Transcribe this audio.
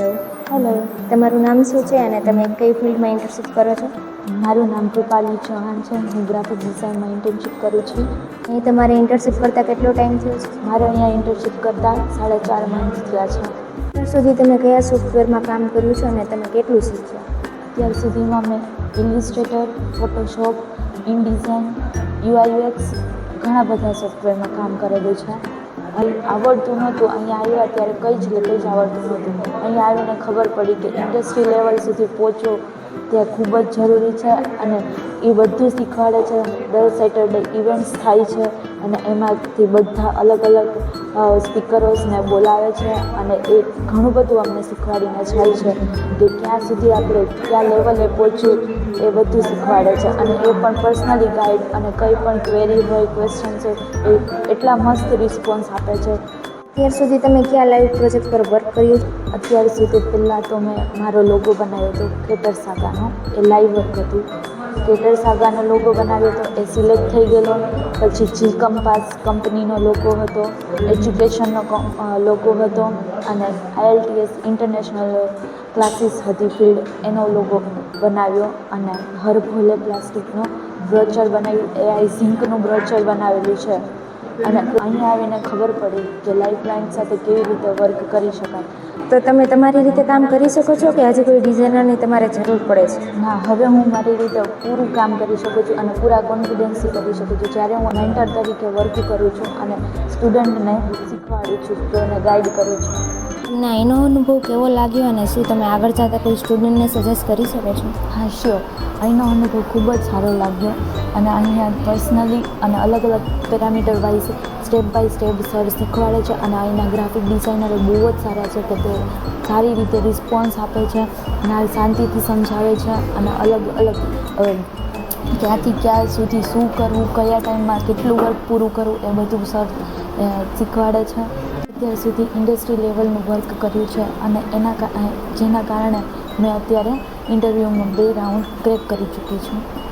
Hello તમારું નામ શું છે અને તમે કઈ ફિલ્ડમાં ઇન્ટર્નશીપ કરો છો? મારું નામ કૃપાલી ચૌહાણ છે. હું ગ્રાફિક ડિઝાઇનમાં ઇન્ટર્નશીપ કરું છું. અહીં તમારે ઇન્ટર્નશીપ કરતાં કેટલો ટાઈમ થયો છે? મારે અહીંયા ઇન્ટર્નશીપ કરતાં સાડા ચાર મહિના થયા છે. અત્યાર સુધી તમે કયા સોફ્ટવેરમાં કામ કર્યું છે અને તમે કેટલું શીખ્યા? અત્યાર સુધીમાં મેં ઇલિસ્ટ્રેટર ફોટોશોપ ઇનડિઝાઇન યુઆઈએક્સ ઘણા બધા સોફ્ટવેરમાં કામ કરેલું છે. આવડતું નહોતું, અહીંયા આવ્યા ત્યારે કંઈ જ એટલે કંઈ જ આવડતું નહોતું. અહીંયા આવીને ખબર પડી કે ઇન્ડસ્ટ્રી લેવલ સુધી પહોંચવું તે ખૂબ જ જરૂરી છે અને એ બધું શીખવાડે છે. દર સેટરડે ઇવેન્ટ્સ થાય છે અને એમાંથી બધા અલગ અલગ સ્પીકરોસને બોલાવે છે અને એ ઘણું બધું અમને શીખવાડીને જાય છે. કે ક્યાં સુધી આપણે ક્યાં લેવલે પહોંચવું એ બધું શીખવાડે છે અને એ પણ પર્સનલી ગાઈડ અને કંઈ પણ ક્વેરી હોય ક્વેશ્ચન્સ હોય, એ એટલા મસ્ત રિસ્પોન્સ આપે છે. અત્યાર સુધી તમે કયા લાઈવ પ્રોજેક્ટ પર વર્ક કર્યું? અત્યાર સુધી પહેલાં તો મેં મારો લોગો બનાવ્યો હતો કેટર સાગાનો એ લાઈવ વર્ક હતું. કેટર સાગાનો લોગો બનાવ્યો હતો એ સિલેક્ટ થઈ ગયેલો. પછી જી કંપાસ કંપનીનો લોગો હતો એજ્યુકેશનનો લોગો હતો, અને આઈએલટીએસ ઇન્ટરનેશનલ ક્લાસીસ હતી ફિલ્ડ એનો લોગો બનાવ્યો અને હર ભોલે પ્લાસ્ટિકનો બ્રોચર બનાવ્યું એ આઈ ઝીંકનું બ્રોચર બનાવેલું છે. અને અહીંયા આવીને ખબર પડી કે લાઈફ ક્લાયન્ટ સાથે કેવી રીતે વર્ક કરી શકાય. તો તમે તમારી રીતે કામ કરી શકો છો કે આજે કોઈ ડિઝાઇનરની તમારે જરૂર પડે છે? ના હવે હું મારી રીતે પૂરું કામ કરી શકું છું અને પૂરા કોન્ફિડન્સથી કરી શકું છું. જ્યારે હું મેન્ટર તરીકે વર્ક કરું છું અને સ્ટુડન્ટને શીખવાડું છું તો એને ગાઈડ કરું છું. ના એનો અનુભવ કેવો લાગ્યો અને શું તમે આગળ જતા કોઈ સ્ટુડન્ટને સજેસ્ટ કરી શકો છો? હા શ્યોર એનો અનુભવ ખૂબ જ સારો લાગ્યો. અને અહીંયા પર્સનલી અને અલગ અલગ parameter wise step by step sir શીખવાડે છે અને અહીંના ગ્રાફિક ડિઝાઇનરો બહુ જ સારા છે કે તે સારી રીતે રિસ્પોન્સ આપે છે અને શાંતિથી સમજાવે છે અને અલગ અલગ ક્યાંથી ક્યાં સુધી શું કરવું, કયા ટાઈમમાં કેટલું વર્ક પૂરું કરવું એ બધું સર શીખવાડે છે. અત્યાર સુધી ઇન્ડસ્ટ્રી લેવલનું વર્ક કર્યું છે અને એના જેના કારણે મેં અત્યારે ઇન્ટરવ્યૂમાં બે રાઉન્ડ ક્રેક કરી ચૂકી છું.